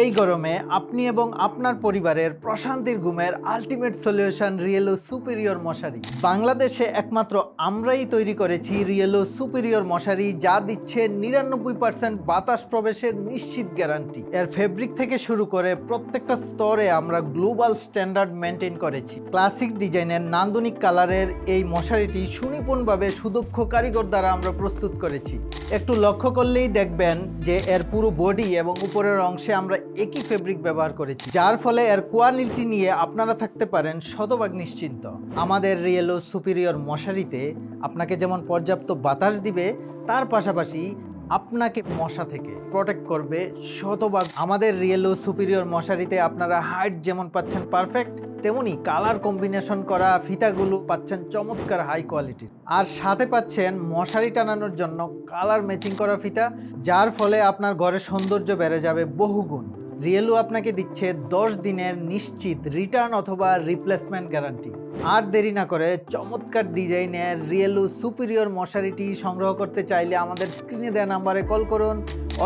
এই গরমে আপনি এবং আপনার পরিবারের প্রশান্তির ঘুমের আলটিমেট সলিউশন রিয়েলো সুপিরিয়র মশারি বাংলাদেশে একমাত্র আমরাই তৈরি করেছি রিয়েলো সুপিরিয়র মশারি যা দিচ্ছে নিরানব্বই পার্সেন্ট বাতাস প্রবেশের নিশ্চিত গ্যারান্টি এর ফেব্রিক থেকে শুরু করে প্রত্যেকটা স্তরে আমরা গ্লোবাল স্ট্যান্ডার্ড মেনটেন করেছি। ক্লাসিক ডিজাইনের নান্দনিক কালারের এই মশারিটি সুনিপুণভাবে সুদক্ষ কারিগর দ্বারা আমরা প্রস্তুত করেছি। একটু লক্ষ্য করলেই দেখবেন যে এর পুরো বডি এবং উপরের অংশে আমরা একই ফেব্রিক ব্যবহার করেছি। যার ফলে এর কোয়ালিটি নিয়ে আপনারা থাকতে পারেন শতভাগ নিশ্চিন্ত। আমাদের রিয়েলো সুপিরিয়র মশারিতে আপনাকে যেমন পর্যাপ্ত বাতাস দিবে, তার পাশাপাশি আপনাকে মশা থেকে প্রোটেক্ট করবে শতভাগ। আমাদের রিয়েলো সুপিরিয়র মশারিতে আপনারা হাইট যেমন পাচ্ছেন পারফেক্ট তেমনি কালার কম্বিনেশন করা ফিতাগুলো পাচ্ছেন চমৎকার হাই কোয়ালিটির আর সাথে পাচ্ছেন মশারি টানানোর জন্য কালার ম্যাচিং করা ফিতা, যার ফলে আপনার ঘরের সৌন্দর্য বেড়ে যাবে বহুগুণ। রিয়েলু আপনাকে দিচ্ছে দশ দিনের নিশ্চিত রিটার্ন অথবা রিপ্লেসমেন্ট গ্যারান্টি আর দেরি না করে চমৎকার ডিজাইনের রিয়েলু সুপিরিয়র মশারিটি সংগ্রহ করতে চাইলে আমাদের স্ক্রিনে দেওয়া নাম্বারে কল করুন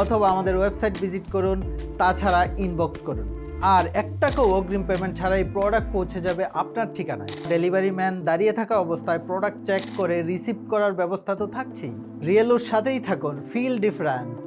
অথবা আমাদের ওয়েবসাইট ভিজিট করুন, তাছাড়া ইনবক্স করুন। আর এক টাকাও অগ্রিম পেমেন্ট ছাড়াই প্রোডাক্ট পৌঁছে যাবে আপনার ঠিকানায়। ডেলিভারি ম্যান দাঁড়িয়ে থাকা অবস্থায় প্রোডাক্ট চেক করে রিসিভ করার ব্যবস্থা তো থাকছেই। রিয়েলোর সাথেই থাকুন ফিল ডিফারেন্ট